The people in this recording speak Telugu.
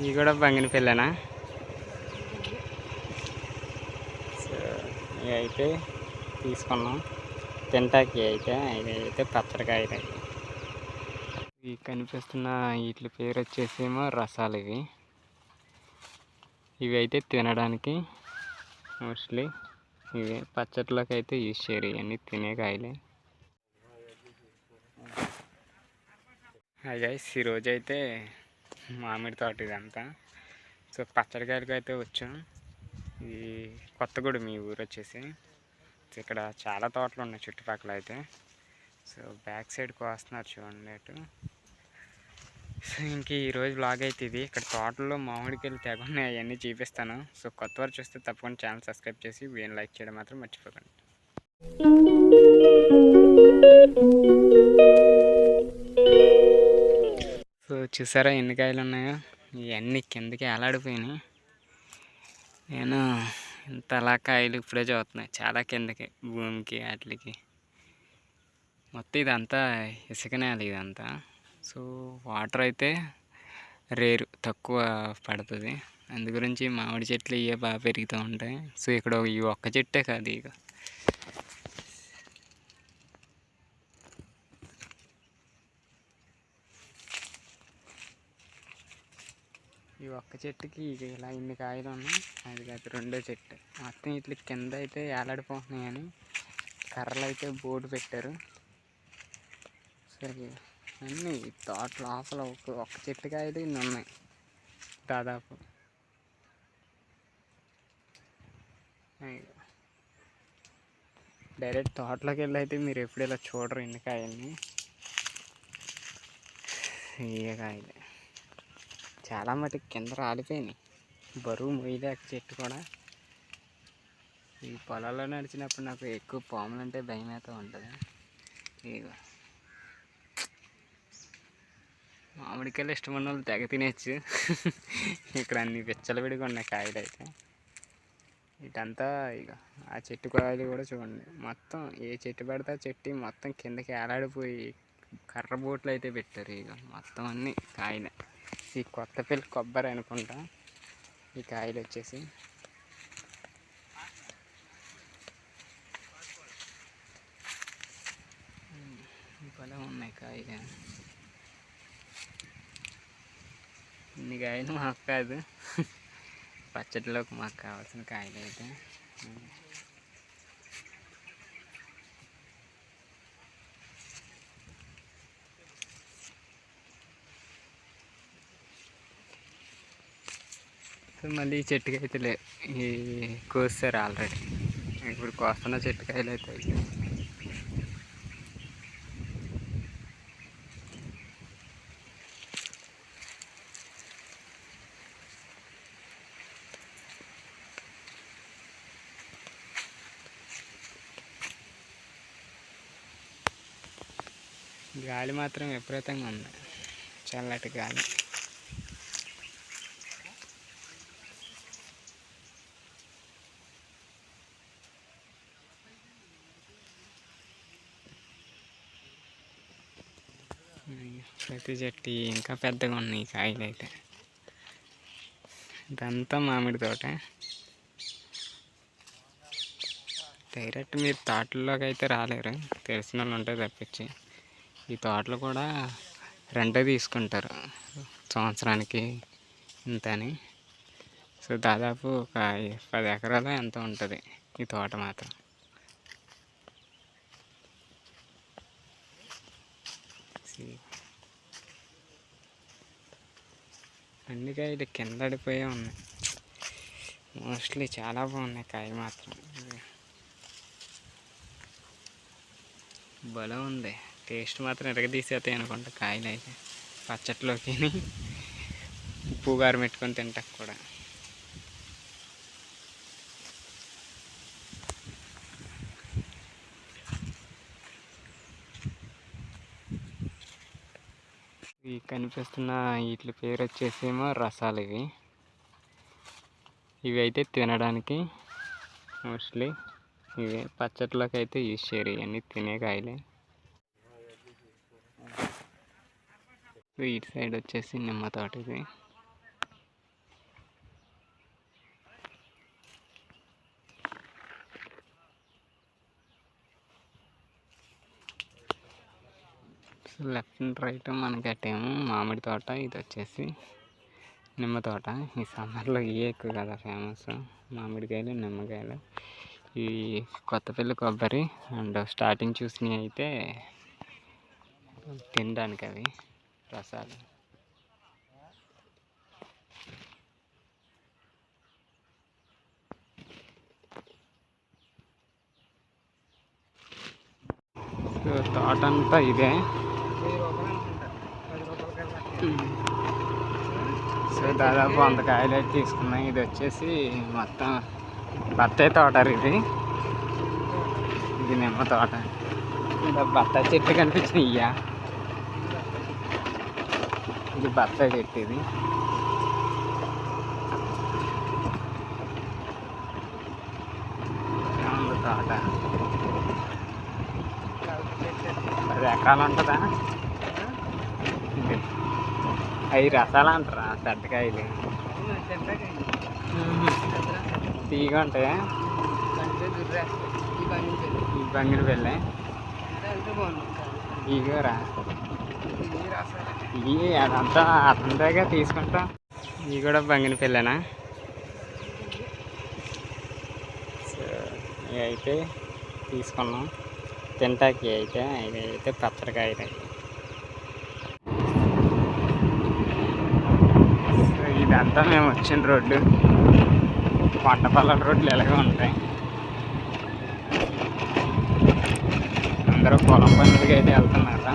ఇవి కూడా బంగిని పిల్లనా? సో ఇవి అయితే తీసుకున్నాం. తింటాకి అయితే ఇవి అయితే పచ్చడికాయలు. ఇవి కనిపిస్తున్న వీటి పేరు వచ్చేసేమో రసాలు ఇవి. ఇవి అయితే తినడానికి మోస్ట్లీ ఇవి పచ్చట్లోకి అయితే యూజ్ చేయరు. ఇవన్నీ తినే కాయలే. హాయ్ గైస్ ఈరోజు అయితే మామిడి తోట ఇదంతా. సో పచ్చడికాయలకు అయితే వచ్చాం. ఇది కొత్తగూడెం మీ ఊరు వచ్చేసి. ఇక్కడ చాలా తోటలు ఉన్నాయి చుట్టుపక్కల అయితే. సో బ్యాక్ సైడ్కి వస్తున్నారు చూడండి అటు. సో ఇంక ఈరోజు బ్లాగ్ అయితే ఇది. ఇక్కడ తోటల్లో మామిడికాయలు తెగ ఉన్నాయి అవన్నీ చూపిస్తాను. సో కొత్త వారు చూస్తే తప్పకుండా ఛానల్ సబ్స్క్రైబ్ చేసి వీడియో లైక్ చేయడం మాత్రం మర్చిపోకండి. చూసారా ఎన్ని కాయలు ఉన్నాయో ఇవన్నీ కిందకి ఎలాడిపోయినాయి నేను ఇంత అలా కాయలు ఇప్పుడే చదువుతున్నాయి చాలా కిందకి భూమికి వాటికి. మొత్తం ఇదంతా ఇసుక నేల ఇదంతా. సో వాటర్ అయితే రేరు తక్కువ పడుతుంది. అందు గురించి మామిడి చెట్లు ఇవే బాగా పెరుగుతూ ఉంటాయి. సో ఇక్కడ ఈ ఒక్క చెట్టే కాదు ఇక ఈ ఒక్క చెట్టుకి ఇక ఇలా ఇన్ని కాయలు ఉన్నాయి అది కాదు రెండో చెట్టు. మొత్తం ఇట్లా కింద అయితే ఏలాడిపోతున్నాయి అని కర్రలు అయితే బోర్డు పెట్టారు. సరే అన్నీ తోట లోపల ఒక ఒక్క చెట్టు కాయలు ఇన్ని ఉన్నాయి దాదాపు. డైరెక్ట్ తోటలోకి వెళ్ళి అయితే మీరు ఎప్పుడు ఇలా చూడరు ఇన్ని కాయల్ని. ఏ కాయలే. చాలా మటుకు కింద రాలిపోయినాయి. బరువు మొయ్యలేక చెట్టు కూడా. ఈ పొలాల్లో నడిచినప్పుడు నాకు ఎక్కువ పాములు అంటే భయం అయితే ఉంటుంది. ఇదిగో. మామిడికాయలు ఇష్టమైన వాళ్ళు తెగ తినేచ్చు. ఇక్కడ అన్ని పిచ్చలు విడిగా ఉన్నాయి కాయలు అయితే ఇటంతా ఇక ఆ చెట్టు కాయలు కూడా చూడండి. మొత్తం ఏ చెట్టు పెడితే చెట్టు మొత్తం కిందకి ఏలాడిపోయి కర్ర బోట్లు అయితే పెట్టారు ఇక మొత్తం అన్నీ కాయలే. ఈ కొత్త పిల్ల కొబ్బరి అనుకుంటా. ఈ కాయలు వచ్చేసి. భలే ఉన్నాయి కాయలు. ఇన్ని కాయలు మాకు కాదు. పచ్చడిలోకి మాకు కావాల్సిన కాయలు అయితే. సో మళ్ళీ ఈ చెట్టుకి అయితే లే ఈ కోస్తారు ఆల్రెడీ. ఇప్పుడు కోస్తున్న చెట్టుకాయలు అయితే గాలి మాత్రం విపరీతంగా ఉంది. చల్లటి గాలి. ప్రతి చెట్టు ఇంకా పెద్దగా ఉన్నాయి కాయలు అయితే. ఇదంతా మామిడి తోట. డైరెక్ట్ మీరు తోటల్లోకి అయితే రాలేరు. తెలిసిన వాళ్ళు ఉంటే తప్పించి. ఈ తోటలు కూడా రెంట్ తీసుకుంటారు. సంవత్సరానికి ఇంత అని సో దాదాపు ఒక పది ఎకరాలు ఎంత ఉంటుంది ఈ తోట మాత్రం. అందుకే ఇది కిందడిపోయే ఉన్నాయి. మోస్ట్లీ చాలా బాగున్నాయి కాయ మాత్రం. భలే ఉంది. టేస్ట్ మాత్రం ఎరగదీసేతాయి అనుకుంటా కాయలు అయితే పచ్చట్లోకి. ఉప్పు గారు పెట్టుకొని తింటాక కూడా. ఇవి కనిపిస్తున్న వీటి పేరు వచ్చేసేమో రసాలు ఇవి. ఇవి అయితే తినడానికి మోస్ట్లీ ఇవి. పచ్చట్లోకి అయితే యూజ్ చేయరు. ఇవన్నీ తినే కాయలే. ఇటు సైడ్ వచ్చేసి నిమ్మ తోట ఇది. లెఫ్ట్ అండ్ రైట్ మనకి అటేమో మామిడి తోట ఇది వచ్చేసి నిమ్మ తోట. ఈ సమ్మర్లో ఇవే ఎక్కువ కదా ఫేమస్. మామిడికాయలు నిమ్మకాయలు. ఈ కొత్తపల్లి కొబ్బరి అండ్ స్టార్టింగ్ చూసినవి అయితే తినడానికి అవి రసాలు. సో తోట అంతా ఇదే. సో దాదాపు వంద కాయలు అయితే తీసుకున్నాం ఇది వచ్చేసి మొత్తం బత్తాయి తోట ఇది. ఇది నిమ్మ తోట. ఇంకా బత్తాయి చెట్టు కనిపించినాయి ఇయ్యా ఇది బత్తాయి చెట్టు ఇది. తోట? పది ఎకరాలు ఉంటుందా? అవి రసాలు అంటారా? పెద్దకాయలు తీగా ఉంటాయా ఈ బంగిని వెళ్ళే ఇగోరా ఇవి అదంతా అతనిదేగా తీసుకుంటాం. ఇవి కూడా బంగిని పిల్లనా సో ఇవి అయితే తీసుకున్నాం. తింటాకి అయితే ఇవి అయితే పచ్చడికాయలు అవి. ఇదంతా మేము వచ్చిన రోడ్డు పంటపల్ల రోడ్లు ఎలాగో ఉంటాయి అందరూ పొలం పనులకి అయితే వెళ్తున్నారా